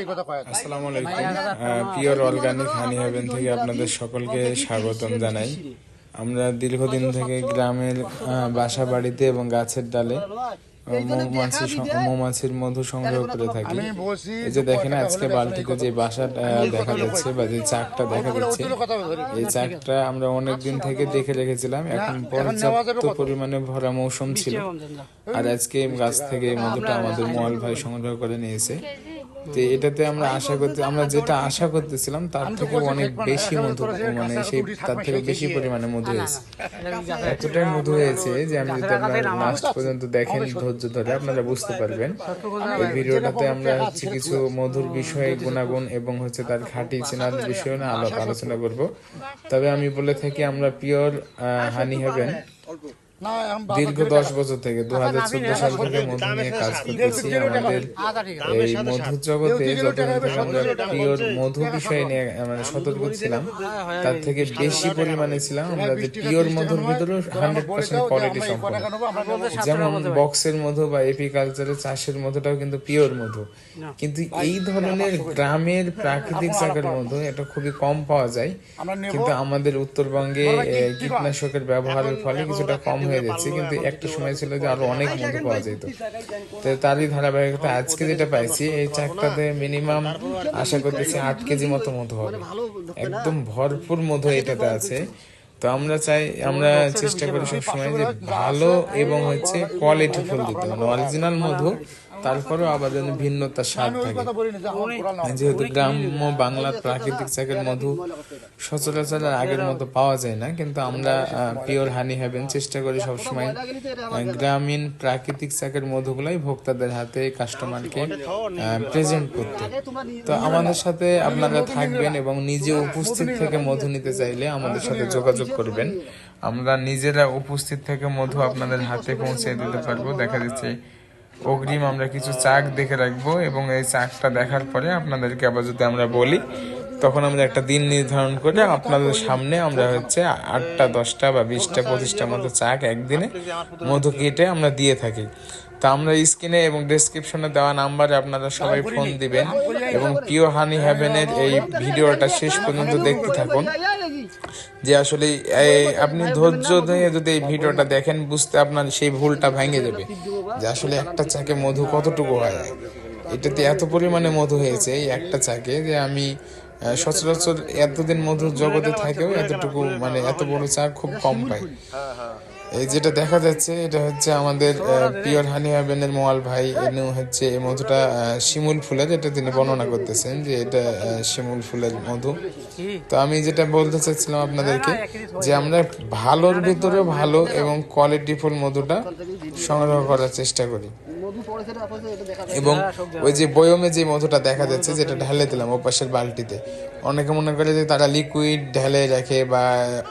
এই কথা কয় আসসালামু আলাইকুম। পিওর অর্গানিক হানি হেভেন থেকে আপনাদের সকলকে স্বাগতম জানাই। আমরা দীর্ঘদিন থেকে গ্রামের বাসা বাড়িতে এবং গাছের ডালে মৌমাছি মৌমাছির মধু সংগ্রহ করে থাকি। এই যে দেখেন আজকে বালতিতে যে বাসাটা দেখা যাচ্ছে বা যে চাকটা দেখা যাচ্ছে। এই চাকটা আমরা অনেক দিন থেকে দেখে রেখেছিলাম। এখন পর্যাপ্ত পরিমাণে ভরা মৌসুম ছিল। আর আজকে গাছ থেকে এই মধুটা আমাদের মোয়াল ভাই সংগ্রহ করে নিয়েছে তো এটাতে আমরা আশা করতে আমরা যেটা আশা করতেছিলাম তার থেকে অনেক বেশি মধু মানে সেই তার থেকে বেশি পরিমাণে মধু হয়েছে এতটাই মধু হয়েছে যে আমি যদি আপনারা লাস্ট পর্যন্ত দেখেন ধৈর্য ধরে আপনারা বুঝতে পারবেন এই ভিডিওটাতে আমরা হচ্ছে কিছু মধুর বিষয়ে গুণাগুণ এবং হচ্ছে তার খাঁটি চেনার বিষয়ে না আলাপ আলোচনা করব তবে আমি বলে থাকি আমরা পিওর হানি হেভেন না এখন দীর্ঘ দশ বছর থেকে দু হাজার চোদ্দ সাল থেকে মধু নিয়ে কাজ করতেছি আমাদের। এই মধু জগতে যতদিন আমরা পিওর মধু বিষয় নিয়ে মানে সতর্ক ছিলাম তার থেকে বেশি পরিমাণে ছিলাম আমরা যে পিওর মধুর ভিতরেও হান্ড্রেড পার্সেন্ট কোয়ালিটি সম্পন্ন যেমন বক্সের মধু বা এপিকালচারের চাষের মধুটাও কিন্তু পিওর মধু। কিন্তু এই ধরনের গ্রামের প্রাকৃতিক চাকের মধু এটা খুবই কম পাওয়া যায়। কিন্তু আমাদের উত্তরবঙ্গে কীটনাশকের ব্যবহারের ফলে কিছুটা কম হয়ে যাচ্ছে কিন্তু একটা সময় ছিল যে আরও অনেক মধু পাওয়া যেত। তো তারই ধারাবাহিকতা আজকে যেটা পাইছি এই চাকটাতে মিনিমাম আশা করতেছি আট কেজি মতো মধু হবে। একদম ভরপুর মধু এটাতে আছে। তো আমরা চাই আমরা চেষ্টা করি সবসময় যে ভালো এবং হচ্ছে কোয়ালিটি ফুল দিতে মানে অরিজিনাল মধু তারপরেও আবার যেন ভিন্নতার স্বাদ থাকে। কথা বলি না যে আমার কোরআন লাগাও। যেহেতু গ্রাম্য বাংলার প্রাকৃতিক চাকের মধু সচরাচর আগের মতো পাওয়া যায় না কিন্তু আমরা পিওর হানি হ্যাভেন চেষ্টা করি সবসময় গ্রামীণ প্রাকৃতিক চাকের মধুগুলাই ভোক্তাদের হাতে কাস্টমারকে প্রেজেন্ট করতে। তো আমাদের সাথে আপনারা থাকবেন এবং নিজে উপস্থিত থেকে মধু নিতে চাইলে আমাদের সাথে যোগাযোগ করবেন। আমরা নিজেরা উপস্থিত থেকে মধু আপনাদের হাতে পৌঁছে দিতে পারব। দেখা যাচ্ছে অগ্রিম আমরা কিছু চাক দেখে রাখব এবং এই চাকটা দেখার পরে আপনাদেরকে আবার যদি আমরা বলি, তখন আমরা একটা দিন নির্ধারণ করে আপনাদের সামনে আমরা হচ্ছে আটটা, দশটা বা বিশটা পঁচিশটা মতো চাক একদিনে মধু কেটে আমরা দিয়ে থাকি। তা আমরা স্ক্রিনে এবং ডেসক্রিপশনে দেওয়া নাম্বারে আপনারা সবাই ফোন দিবেন এবং পিও হানি হ্যাভেনের এই ভিডিওটা শেষ পর্যন্ত দেখতে থাকুন। যে আসলে আপনি ধৈর্য ধরে যদি এই ভিডিওটা দেখেন বুঝতে আপনার সেই ভুলটা ভেঙে যাবে যে আসলে একটা চাকে মধু কতটুকু হয় এটাতে এত পরিমাণে মধু হয়েছে এই একটা চাকে যে আমি সচরাচর এতদিন মধুর জগতে থাকেও এতটুকু মানে এত বড় চা খুব কম পাই এই যেটা দেখা যাচ্ছে, এটা হচ্ছে আমাদের পিওর হানি হাবেনের মোয়াল ভাই। এনে হচ্ছে এই মধুটা শিমুল ফুলের এটা তিনি বর্ণনা করতেছেন যে এটা শিমুল ফুলের মধু। তো আমি যেটা বলতে চাচ্ছিলাম আপনাদেরকে, যে আমরা ভালোর ভিতরে ভালো এবং কোয়ালিটি ফুল মধুটা সংগ্রহ করার চেষ্টা করি। এবং ওই যে বয়মে যে মধুটা দেখা যাচ্ছে, যেটা ঢালে দিলাম ও পাশের বালতিতে, অনেকে মনে করে যে তারা লিকুইড ঢেলে রাখে বা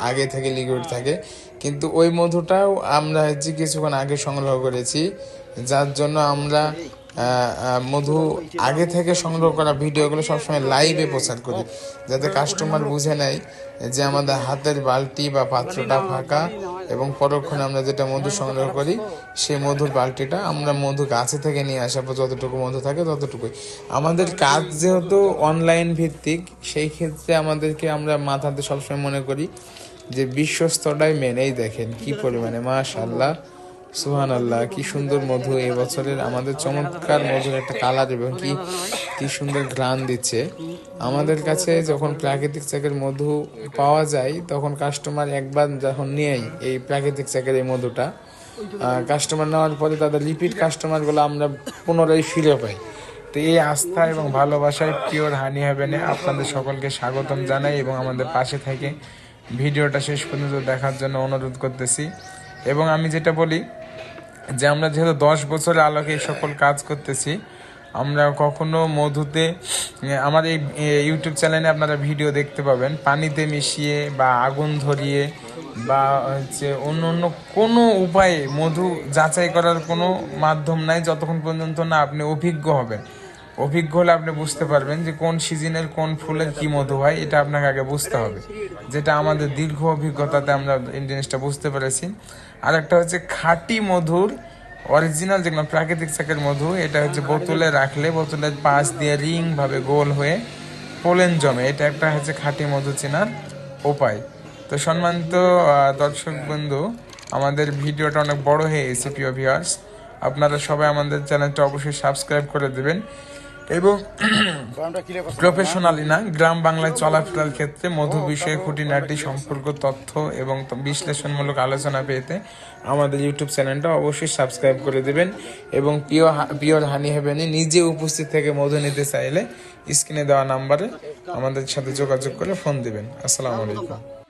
আগে থেকে লিকুইড থাকে। কিন্তু ওই মধুটাও আমরা হচ্ছে কিছুক্ষণ আগে সংগ্রহ করেছি, যার জন্য আমরা মধু আগে থেকে সংগ্রহ করা ভিডিওগুলো সবসময় লাইভে প্রচার করি, যাতে কাস্টমার বুঝে নেয় যে আমাদের হাতের বালতি বা পাত্রটা ফাঁকা এবং পরক্ষণে আমরা যেটা মধু সংগ্রহ করি, সেই মধুর বালতিটা আমরা মধু গাছে থেকে নিয়ে আসা পর যতটুকু মধু থাকে ততটুকুই। আমাদের কাজ যেহেতু অনলাইন ভিত্তিক, সেই ক্ষেত্রে আমাদেরকে আমরা মাথাতে সবসময় মনে করি যে বিশ্বস্তটাই মেনেই দেখেন কি পরিমাণে মাশাল্লাহ সুহান আল্লাহ কি সুন্দর মধু এই বছরের। আমাদের চমৎকার মধুর একটা কালার এবং কি কি সুন্দর ঘ্রাণ দিচ্ছে। আমাদের কাছে যখন প্রাকৃতিক চাকের মধু পাওয়া যায়, তখন কাস্টমার একবার যখন নেয় এই প্রাকৃতিক চাকের এই মধুটা কাস্টমার নেওয়ার পরে তাদের রিপিট কাস্টমারগুলো আমরা পুনরায় ফিরে পাই। তো এই আস্থা এবং ভালোবাসায় পিওর হানি হ্যাভেনে আপনাদের সকলকে স্বাগতম জানাই এবং আমাদের পাশে থেকে ভিডিওটা শেষ পর্যন্ত দেখার জন্য অনুরোধ করতেছি। এবং আমি যেটা বলি যে আমরা যেহেতু দশ বছরের আলোকে এই সকল কাজ করতেছি, আমরা কখনো মধুতে, আমার এই ইউটিউব চ্যানেলে আপনারা ভিডিও দেখতে পাবেন। পানিতে মিশিয়ে বা আগুন ধরিয়ে বা হচ্ছে অন্য অন্য কোনো উপায়ে মধু যাচাই করার কোনো মাধ্যম নাই, যতক্ষণ পর্যন্ত না আপনি অভিজ্ঞ হবেন। অভিজ্ঞ হলে আপনি বুঝতে পারবেন যে কোন সিজনের কোন ফুলের কি মধু হয়, এটা আপনাকে আগে বুঝতে হবে। যেটা আমাদের দীর্ঘ অভিজ্ঞতাতে আমরা এই জিনিসটা বুঝতে পেরেছি। আর একটা হচ্ছে খাঁটি মধুর অরিজিনাল যেগুলো প্রাকৃতিক চাকের মধু, এটা হচ্ছে বোতলে রাখলে বোতলের পাশ দিয়ে রিং ভাবে গোল হয়ে পোলেন জমে। এটা একটা হচ্ছে খাঁটি মধু চেনার উপায়। তো সম্মানিত দর্শক বন্ধু, আমাদের ভিডিওটা অনেক বড় হয়ে গেছে, প্রিয় ভিউয়ার্স আপনারা সবাই আমাদের চ্যানেলটা অবশ্যই সাবস্ক্রাইব করে দেবেন। এবং প্রফেশনালি না গ্রাম বাংলায় চলাফেরার ক্ষেত্রে মধু বিষয়ে খুঁটিনাটি সম্পর্ক তথ্য এবং বিশ্লেষণমূলক আলোচনা পেতে আমাদের ইউটিউব চ্যানেলটা অবশ্যই সাবস্ক্রাইব করে দেবেন এবং পিওর পিওর হানি হেভেনে নিজে উপস্থিত থেকে মধু নিতে চাইলে স্ক্রিনে দেওয়া নাম্বারে আমাদের সাথে যোগাযোগ করে ফোন দিবেন। আসসালামু আলাইকুম।